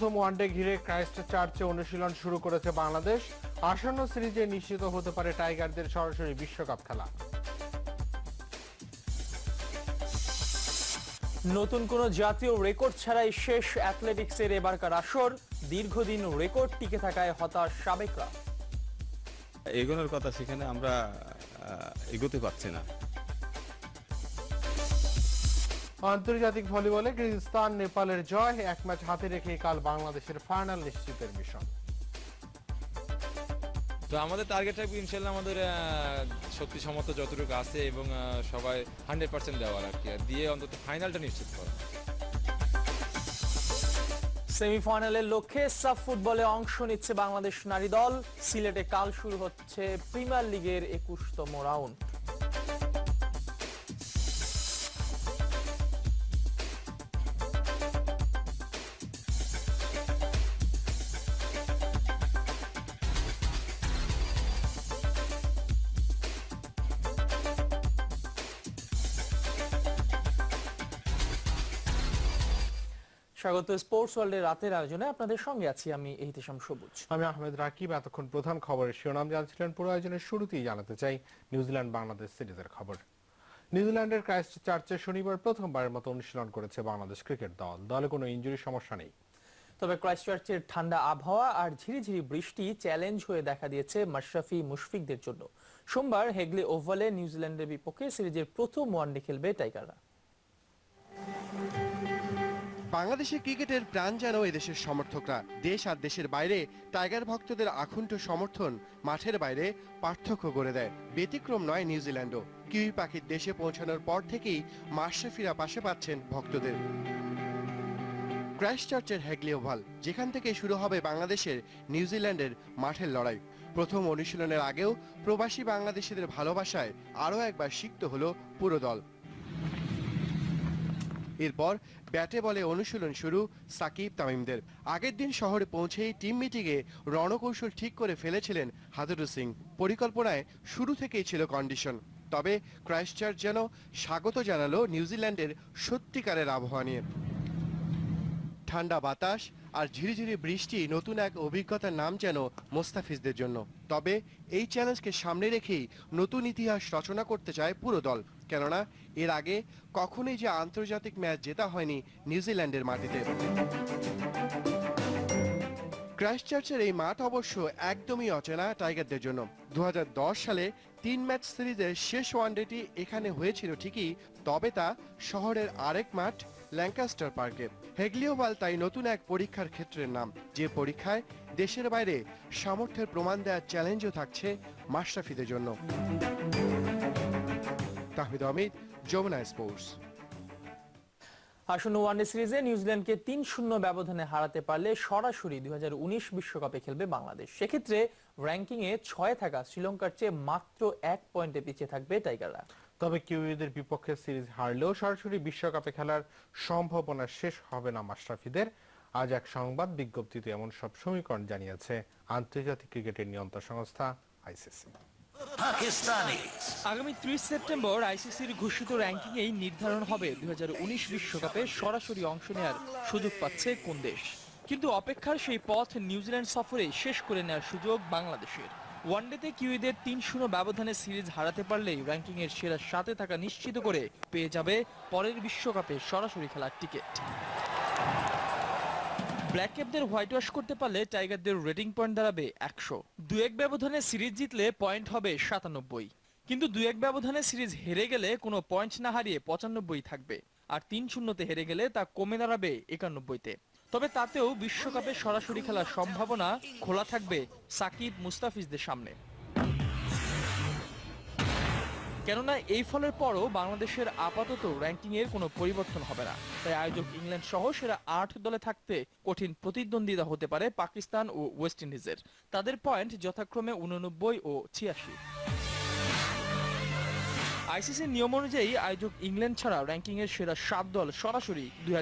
প্রথম ওয়ানডে ঘিরে ক্রাইস্ট চার্চে অনুশীলন শুরু করেছে বাংলাদেশ। আসন্ন সিরিজে নিশ্চিত হতে পারে টাইগারদের সরাসরি বিশ্বকাপ খেলা। নতুন কোন জাতীয় রেকর্ড ছাড়াই শেষ অ্যাথলেটিক্সের এবারকার আসর। দীর্ঘদিন রেকর্ড টিকে থাকায় হতাশ সাবেকরা। এগোনোর কথা সেখানে আমরা আহ, এগোতে পারছি না। আন্তর্জাতিক ভলিবলে কিরগিজস্তান নেপালের জয় এক ম্যাচ হাতে রেখে কাল বাংলাদেশের ফাইনাল নিশ্চিতের মিশন তো আমাদের টার্গেট থাকবে ইনশাল্লাহ আমাদের শক্তি সমর্থ যতটুকু আছে এবং সবাই হান্ড্রেড পার্সেন্ট দেওয়ার আর কি আর দিয়ে অন্তত ফাইনালটা নিশ্চিত করা। সেমিফাইনালের লক্ষ্যে সাফ ফুটবলে অংশ নিচ্ছে বাংলাদেশ নারী দল। সিলেটে কাল শুরু হচ্ছে প্রিমিয়ার লিগের একুশতম রাউন্ড স্বাগত স্পোর্টস ওয়ার্ল্ডের রাতের আয়োজনে আপনাদের সঙ্গে আছি আমি এহতেশাম সবুজ। আমি আহমেদ রাকিব এতক্ষণ প্রধান খবরের শিরোনাম জানছিলেন। পুরো আয়োজনের শুরুতেই জানাতে চাই নিউজিল্যান্ড বাংলাদেশ সিরিজের খবর। নিউজিল্যান্ডের ক্রাইস্ট চার্চে শনিবার প্রথমবারের মতো অনুশীলন করেছে বাংলাদেশ ক্রিকেট দল। দলে কোনো ইঞ্জুরি সমস্যা নেই। তবে ক্রাইস্টচার্চের ঠান্ডা আবহাওয়া আর ঝিরিঝিরি বৃষ্টি চ্যালেঞ্জ হয়ে দেখা দিয়েছে মাশরাফি মুশফিকদের জন্য। সোমবার হেগলে ওভালে নিউজিল্যান্ডের বিপক্ষে সিরিজের প্রথম ওয়ানডে খেলবে টাইগাররা। বাংলাদেশের ক্রিকেটের প্রাণ যেন এদেশের সমর্থকরা। দেশ আর দেশের বাইরে টাইগার ভক্তদের আকুণ্ঠ সমর্থন মাঠের বাইরে পার্থক্য করে দেয়। ব্যতিক্রম নয় নিউজিল্যান্ডও। কিউই পাখির দেশে পৌঁছানোর পর থেকেই মাশরাফিরা পাশে পাচ্ছেন ভক্তদের। ক্রাইস্টচার্চের হ্যাগলি ওভাল, যেখান থেকে শুরু হবে বাংলাদেশের নিউজিল্যান্ডের মাঠের লড়াই। প্রথম অনুশীলনের আগেও প্রবাসী বাংলাদেশিদের ভালোবাসায় আরও একবার সিক্ত হলো পুরো দল। এরপর ব্যাটে বলে অনুশীলন শুরু সাকিব তামিমদের। আগের দিন শহরে পৌঁছেই টিম মিটিংয়ে রণকৌশল ঠিক করে ফেলেছিলেন হাজারু সিং। পরিকল্পনায় শুরু থেকেই ছিল কন্ডিশন। তবে ক্রাইস্টচার্চ যেন স্বাগত জানালো নিউজিল্যান্ডের সত্যিকারের আবহাওয়া নিয়ে। ঠান্ডা বাতাস আর ঝিরিঝিরি বৃষ্টি নতুন এক অভিজ্ঞতার নাম যেন মোস্তাফিজদের জন্য। তবে এই চ্যালেঞ্জকে সামনে রেখেই নতুন ইতিহাস রচনা করতে চায় পুরো দল। কেননা, এর আগে কখনোই যে আন্তর্জাতিক ম্যাচ জেতা হয়নি নিউজিল্যান্ডের মাটিতে। ক্রাইস্টচার্চের এই মাঠ অবশ্য একদমই অচেনা টাইগারদের জন্য। দু হাজার দশ সালে তিন ম্যাচ সিরিজের শেষ ওয়ানডেটি এখানে হয়েছিল ঠিকই, তবে তা শহরের আরেক মাঠ, ল্যাঙ্কাস্টার পার্কে। হেগলিওভাল তাই নতুন এক পরীক্ষার ক্ষেত্রের নাম। যে পরীক্ষায় দেশের বাইরে সামর্থ্যের প্রমাণ দেওয়ার চ্যালেঞ্জও থাকছে মাশরাফিদের জন্য। তাহমিদ অমিত, যমুনা স্পোর্টস। আসন্ন ওয়ানডে সিরিজে নিউজিল্যান্ডকে তিন শূন্য ব্যবধানে হারাতে পারলে সরাসরি দুই বিশ্বকাপে খেলবে বাংলাদেশ। সেক্ষেত্রে র্যাঙ্কিং এ ছয় থাকা শ্রীলঙ্কার চেয়ে মাত্র এক পয়েন্টে পিছিয়ে থাকবে টাইগাররা। তবে কিউইদের বিপক্ষে সিরিজ হারলেও সরাসরি বিশ্বকাপে খেলার সম্ভাবনা শেষ হবে না মাশরাফিদের। আজ এক সংবাদ বিজ্ঞপ্তিতে এমন সব সমীকরণ জানিয়েছে আন্তর্জাতিক ক্রিকেটের নিয়ন্ত্রণ সংস্থা আইসিসি। আগামী ত্রিশ সেপ্টেম্বর আইসিসির ঘোষিত র্যাঙ্কিংয়েই নির্ধারণ হবে দুই হাজার উনিশ বিশ্বকাপে সরাসরি অংশ নেওয়ার সুযোগ পাচ্ছে কোন দেশ। কিন্তু অপেক্ষার সেই পথ নিউজিল্যান্ড সফরে শেষ করে নেওয়ার সুযোগ বাংলাদেশের। ওয়ানডেতে কিউইদের তিন শূন্য ব্যবধানে সিরিজ হারাতে পারলেই র্যাঙ্কিংয়ের সেরা সাথে থাকা নিশ্চিত করে পেয়ে যাবে পরের বিশ্বকাপে সরাসরি খেলার টিকিট। ব্ল্যাক ক্যাপদের হোয়াইট ওয়াশ করতে পারলে টাইগারদের রেটিং পয়েন্ট দাঁড়াবে একশো। দু এক ব্যবধানে সিরিজ জিতলে পয়েন্ট হবে সাতানব্বই। কিন্তু দু এক ব্যবধানে সিরিজ হেরে গেলে কোনো পয়েন্ট না হারিয়ে পঁচানব্বই থাকবে। আর তিন শূন্যতে হেরে গেলে তা কমে দাঁড়াবে একানব্বইতে। তবে তাতেও বিশ্বকাপে সরাসরি খেলার সম্ভাবনা খোলা থাকবে সাকিব মুস্তাফিজদের সামনে। কেননা এই ফলের পরও বাংলাদেশের আপাতত র্যাঙ্কিং এর কোনো পরিবর্তন হবে না। তাই আয়োজক ইংল্যান্ড সহ সেরা আট দলে থাকতে কঠিন প্রতিদ্বন্দ্বিতা হতে পারে পাকিস্তান ও ওয়েস্ট ইন্ডিজের। তাদের পয়েন্ট যথাক্রমে উননব্বই ও ছিয়াশি। আইসিসির নিয়ম অনুযায়ী আয়োজক ইংল্যান্ড ছাড়া র্যাঙ্কিং এর সেরা সাত দল সরাসরি দুই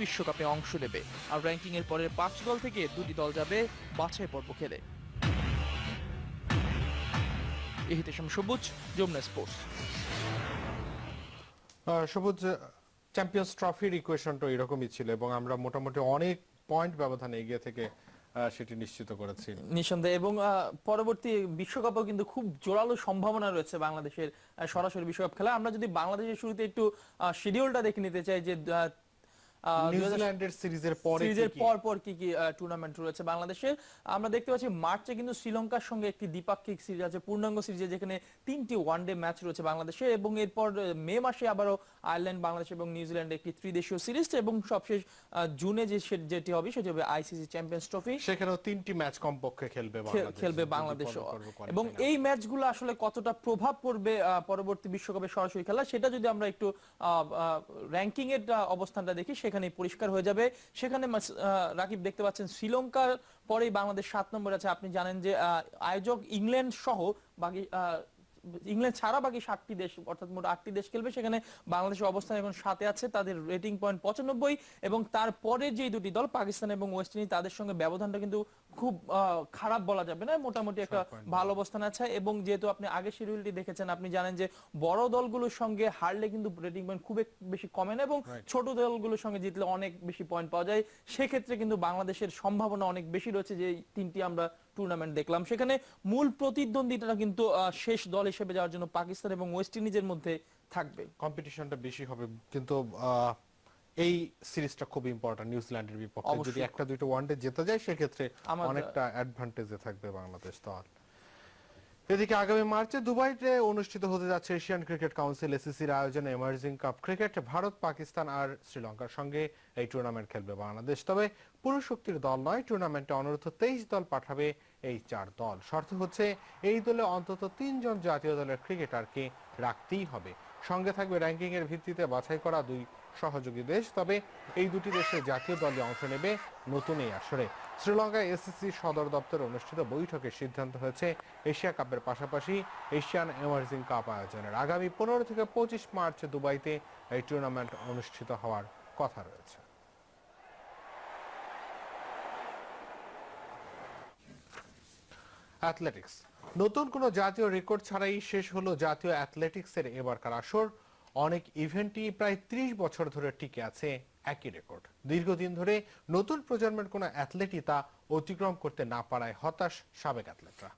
বিশ্বকাপে অংশ নেবে। আর র্যাঙ্কিং এর পরের পাঁচ দল থেকে দুটি দল যাবে বাছাই পর্ব খেলে। এহিতেশম সবুজ যমুনা স্পোর্টস। সবুজ চ্যাম্পিয়ন্স ট্রফির ইকুয়েশনটা এরকমই ছিল এবং আমরা মোটামুটি অনেক পয়েন্ট ব্যবধানে এগিয়ে থেকে সেটি নিশ্চিত করেছি। নিঃসন্দেহে এবং পরবর্তী বিশ্বকাপও কিন্তু খুব জোরালো সম্ভাবনা রয়েছে বাংলাদেশের সরাসরি বিশ্বকাপ খেলা। আমরা যদি বাংলাদেশের শুরুতে একটু শিডিউলটা দেখে নিতে চাই যে আহ, আহ, 2000 নিউজিল্যান্ডের সিরিজের পরে সিরিজের? পর পর কি কি টুর্নামেন্ট রয়েছে বাংলাদেশের আমরা দেখতে পাচ্ছি মার্চে কিন্তু শ্রীলঙ্কার সঙ্গে একটি দ্বিপাক্ষিক সিরিজ আছে পূর্ণাঙ্গ সিরিজে যেখানে তিনটি ওয়ানডে ম্যাচ রয়েছে বাংলাদেশে এবং এরপর মে মাসে আবারও আয়ারল্যান্ড বাংলাদেশ এবং নিউজিল্যান্ড একটি ত্রিদেশীয় সিরিজ এবং সবশেষ জুনে যে যেটি হবে সেটি হবে আইসিসি চ্যাম্পিয়ন্স ট্রফি সেখানেও তিনটি ম্যাচ কমপক্ষে খেলবে খেলবে বাংলাদেশ এবং। এই ম্যাচগুলো আসলে কতটা প্রভাব পড়বে পরবর্তী বিশ্বকাপে সরাসরি খেলা সেটা যদি আমরা একটু র্যাঙ্কিং এর অবস্থানটা দেখি সেখানে পরিষ্কার হয়ে যাবে। সেখানে রাকিব দেখতে পাচ্ছেন শ্রীলঙ্কার পরেই বাংলাদেশ সাত নম্বর আছে। আপনি জানেন যে আয়োজক ইংল্যান্ড সহ বাকি ইংল্যান্ড ছাড়া বাকি সাতটি দেশ অর্থাৎ মোট আটটি দেশ খেলবে। সেখানে বাংলাদেশের অবস্থান এখন সাথে আছে তাদের রেটিং পয়েন্ট পঁচানব্বই। এবং তারপরে যে দুটি দল পাকিস্তান এবং ওয়েস্ট ইন্ডিজ তাদের সঙ্গে ব্যবধানটা কিন্তু খুব খারাপ বলা যাবে না। মোটামুটি একটা ভালো অবস্থান আছে। এবং যেহেতু আপনি আগে শিডিউলটি দেখেছেন আপনি জানেন যে বড় দলগুলোর সঙ্গে হারলে কিন্তু রেটিং পয়েন্ট খুব বেশি কমে না। এবং ছোট দলগুলোর সঙ্গে জিতলে অনেক বেশি পয়েন্ট পাওয়া যায়। সেক্ষেত্রে কিন্তু বাংলাদেশের সম্ভাবনা অনেক বেশি রয়েছে যে তিনটি আমরা টুর্নামেন্ট দেখলাম। সেখানে মূল প্রতিদ্বন্দ্বিতা কিন্তু শেষ দল হিসেবে যাওয়ার জন্য পাকিস্তান এবং ওয়েস্ট ইন্ডিজের মধ্যে থাকবে। কম্পিটিশনটা বেশি হবে কিন্তু এই সিরিজটা খুব ইম্পর্টেন্ট নিউজিল্যান্ডের বিপক্ষে। যদি। একটা দুটো ওয়ানডে জেতা যায় সেক্ষেত্রে অনেকটা অ্যাডভান্টেজে থাকবে বাংলাদেশ দল। এদিকে আগামী মার্চে দুবাইতে অনুষ্ঠিত হতে যাচ্ছে এশিয়ান ক্রিকেট কাউন্সিল, এসিসির আয়োজনে emerging cup cricket Bharat, Pakistan আর শ্রীলঙ্কার সঙ্গে এই টুর্নামেন্ট খেলবে বাংলাদেশ। তবে পুরুষ শক্তির দল নয় টুর্নামেন্টে অনূর্ধ্ব তেইশ দল পাঠাবে এই চার দল। শর্ত হচ্ছে এই দলে অন্তত তিনজন জাতীয় দলের ক্রিকেটারকে রাখতেই হবে। সঙ্গে থাকবে র্যাঙ্কিং এর ভিত্তিতে বাছাই করা দুই সহযোগী দেশ, তবে এই দুটি দেশের জাতীয় দলে অংশ নেবে নতুন এই আসরে। শ্রীলঙ্কায় এসিসি সদর দপ্তরে অনুষ্ঠিত বৈঠকে সিদ্ধান্ত হয়েছে এশিয়া কাপের পাশাপাশি এশিয়ান এমার্জিং কাপ আয়োজনের। আগামী পনেরো থেকে পঁচিশ মার্চ দুবাইতে এই টুর্নামেন্ট অনুষ্ঠিত হওয়ার কথা রয়েছে। অ্যাথলেটিক্স। নতুন কোনো জাতীয় রেকর্ড ছাড়াই শেষ হলো জাতীয় অ্যাথলেটিক্সের এবারকার আসর। অনেক ইভেন্টই প্রায় ত্রিশ বছর ধরে টিকে আছে একই রেকর্ড দীর্ঘদিন ধরে নতুন প্রজন্মের কোন অ্যাথলেটই তা অতিক্রম করতে না পারায় হতাশ সাবেক অ্যাথলেটরা